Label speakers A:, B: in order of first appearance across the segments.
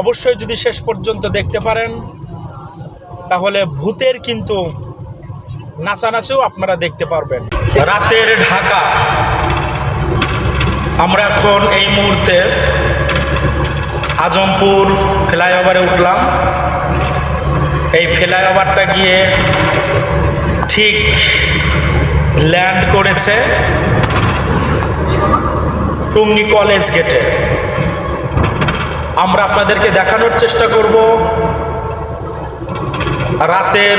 A: অবশ্যই যদি শেষ পর্যন্ত দেখতে পারেন, তাহলে ভূতের কিন্তু নাচানাচিও আপনারা দেখতে পারবেন। রাতের ঢাকা। আমরা এখন এই মুহূর্তে আজমপুর ফ্লাইওভারে উঠলাম। এই ফ্লাইওভারটা গিয়ে ঠিক ল্যান্ড করেছে টুঙ্গি কলেজ গেটে। আমরা আপনাদেরকে দেখানোর চেষ্টা করব রাতের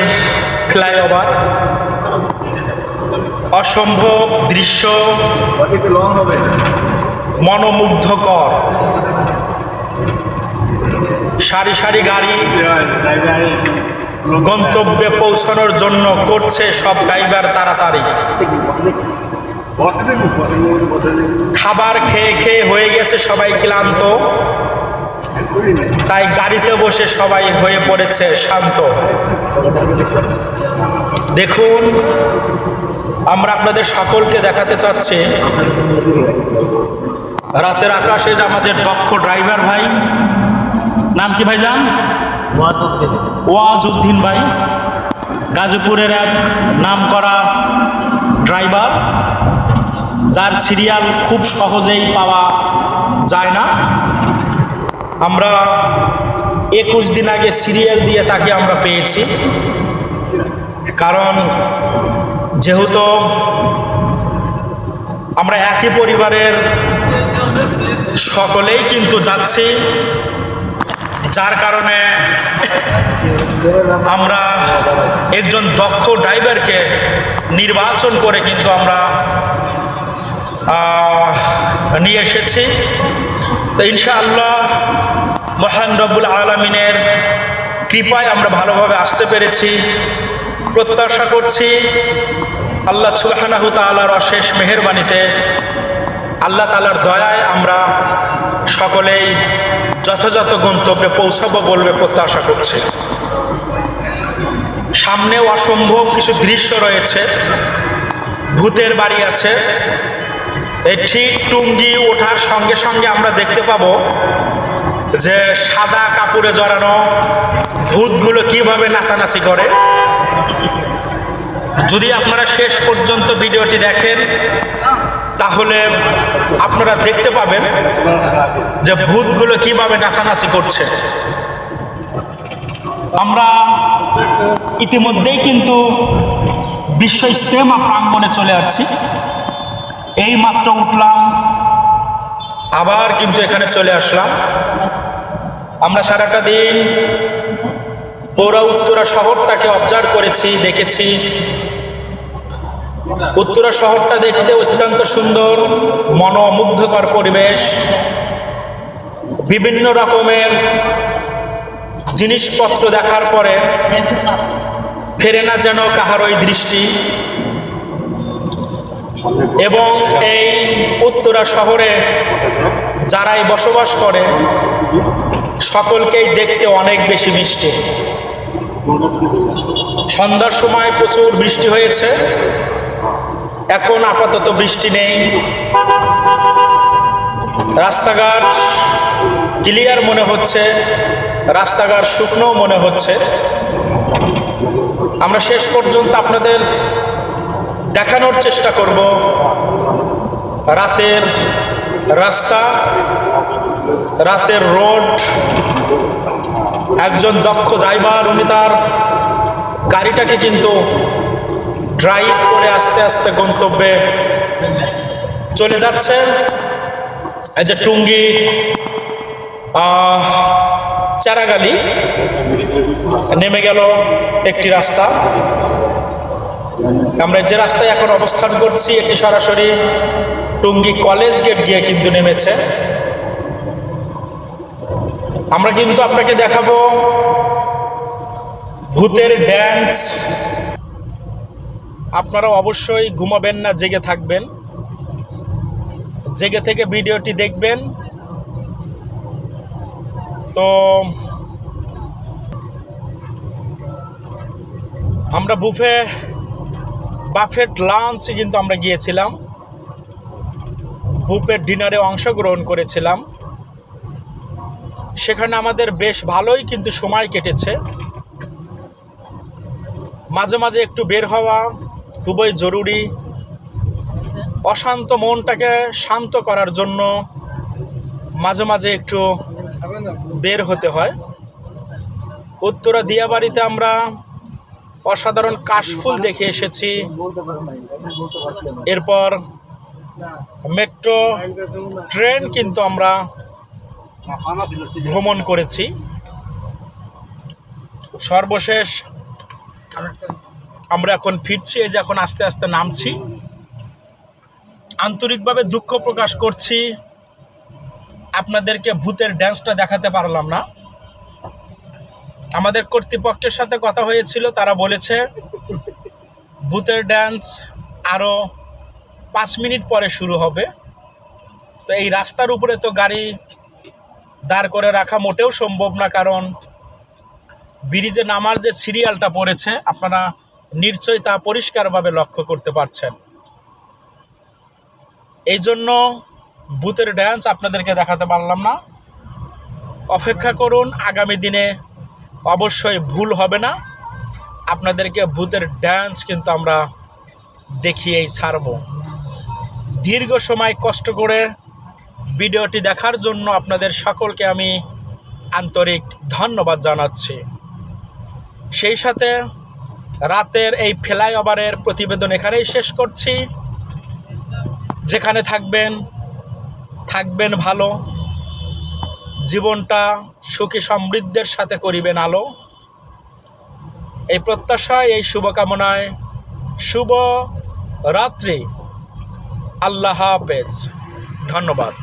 A: ফ্লাইওভার। অসম্ভব দৃশ্য।
B: লং হবে
A: মনোমুগ্ধকর। সারি সারি গাড়ি গন্তব্যে পৌঁছানোর জন্য করছে সব ড্রাইভার তাড়াতাড়ি। খাবার খেয়ে খেয়ে হয়ে গেছে সবাই ক্লান্ত। তাই গাড়িতে বসে সবাই হয়ে পড়েছে শান্ত। দেখুন আমরা আপনাদের সকলকে দেখাতে চাচ্ছি। রাতের আকাশে যে আমাদের দক্ষ ড্রাইভার ভাই। নাম কি ভাই যান ওয়াজউদ্দিন। ভাই। গাজীপুরের এক নাম করা ড্রাইভার যার সিরিয়াল খুব সহজেই পাওয়া যায় না। আমরা একুশ দিন আগে সিরিয়াল দিয়ে তাকে আমরা পেয়েছি। কারণ যেহেতু আমরা একই পরিবারের সকলেই কিন্তু যাচ্ছি, যার কারণে আমরা একজন দক্ষ ড্রাইভারকে নির্বাচন করে কিন্তু আমরা নিয়ে এসেছি। তো ইনশাআল্লাহ মহান রব্বুল আলমিনের কৃপায় আমরা ভালোভাবে আসতে পেরেছি, প্রত্যাশা করছি আল্লাহ সুবাহানাহু তালার অশেষ মেহরবানিতে, আল্লাহ তালার দয়ায় আমরা সকলেই যথাযথ গন্তব্যে পৌঁছাবো বলবে প্রত্যাশা করছি। সামনেও অসম্ভব কিছু দৃশ্য রয়েছে, ভূতের বাড়ি আছে, এই ঠিক টুঙ্গি ওঠার সঙ্গে সঙ্গে আমরা দেখতে পাবো যে সাদা কাপড়ে জড়ানো ভূতগুলো কীভাবে নাচানাচি করে? যদি আপনারা শেষ পর্যন্ত ভিডিওটি দেখেন, তাহলে আপনারা দেখতে পাবেন যে ভূতগুলো কীভাবে নাচানাচি করছে। আমরা ইতিমধ্যেই কিন্তু বিশ্ব ইস্তেমা প্রাঙ্গণে চলে যাচ্ছি এই মাত্র উঠলাম, আবার কিন্তু এখানে চলে আসলাম। আমরা সারাটা দিন পৌরা উত্তরা শহরটাকে অবজার্ভ করেছি, দেখেছি। উত্তরা শহরটা দেখতে অত্যন্ত সুন্দর, মনোমুগ্ধকর পরিবেশ, বিভিন্ন রকমের জিনিসপত্র দেখার পরে ফেরে না যেন কাহার ওই দৃষ্টি। এবং এই উত্তরা শহরে যারাই বসবাস করে সকলকেই দেখতে অনেক বেশি মিষ্টি। সন্ধ্যার সময় প্রচুর বৃষ্টি হয়েছে। এখন আপাতত বৃষ্টি নেই। রাস্তাঘাট ক্লিয়ার মনে হচ্ছে। রাস্তাঘাট শুকনো মনে হচ্ছে। আমরা শেষ পর্যন্ত আপনাদের দেখানোর চেষ্টা করব। রাতের রাস্তা রাতের রোড, একজন দক্ষ ড্রাইভার, উনি তার গাড়িটাকে কিন্তু ড্রাইভ করে আস্তে আস্তে গন্তব্যে চলে যাচ্ছে। এই যে টুঙ্গি চারাগালি, নেমে গেল একটি রাস্তা। আমরা যে রাস্তায় এখন অবস্থান করছি, এটি সরাসরি টুঙ্গি কলেজ গেট গিয়ে কিন্তু নেমেছে। আমরা কিন্তু আপনাকে দেখাবো ভূতের ড্যান্স আপনারা অবশ্যই ঘুমাবেন না, জেগে থাকবেন। জেগে থেকে ভিডিওটি দেখবেন। তো, আমরা বুফে বাফেট লাঞ্চে কিন্তু আমরা গিয়েছিলাম। বুফের ডিনারে অংশগ্রহণ করেছিলাম। সেখানে আমাদের বেশ ভালোই কিন্তু সময় কেটেছে। মাঝে মাঝে একটু বের হওয়া খুবই জরুরি। অশান্ত মনটাকে শান্ত করার জন্য মাঝে মাঝে একটু বের হতে হয়। উত্তরা দিয়াবাড়িতে আমরা অসাধারণ কাশফুল দেখে এসেছি। এরপর মেট্রো ট্রেন কিন্তু আমরা ভ্রমণ করেছি। সর্বশেষ আমরা এখন ফিরছি, এই যে এখন আস্তে আস্তে নামছি। আন্তরিকভাবে দুঃখ প্রকাশ করছি। আপনাদেরকে ভূতের ড্যান্সটা দেখাতে পারলাম না। আমাদের কর্তৃপক্ষের সাথে কথা হয়েছিল, তারা বলেছে, ভূতের ড্যান্স আরও পাঁচ মিনিট পরে শুরু হবে। তো এই রাস্তার উপরে তো গাড়ি দাঁড় করে রাখা মোটেও সম্ভব না, কারণ ব্রিজে নামার যে সিরিয়ালটা পড়েছে, আপনারা নিশ্চয়ই তা পরিষ্কারভাবে লক্ষ্য করতে পারছেন। এই জন্য বুথের ড্যান্স আপনাদেরকে দেখাতে পারলাম না। অপেক্ষা করুন, আগামী দিনে অবশ্যই ভুল হবে না। আপনাদেরকে ভূতের ড্যান্স কিন্তু আমরা দেখিয়েই ছাড়ব। দীর্ঘ সময় কষ্ট করে ভিডিওটি দেখার জন্য আপনাদের সকলকে আমি আন্তরিক ধন্যবাদ জানাচ্ছি। সেই সাথে রাতের এই ফ্লাইওভারের প্রতিবেদন এখানেই শেষ করছি। যেখানে থাকবেন থাকবেন ভালো, জীবনটা সুখী সমৃদ্ধের সাথে করিবেন আলো। এই প্রত্যাশায়, এই শুভকামনায় শুভ রাত্রি। আল্লাহ হাফেজ। ধন্যবাদ।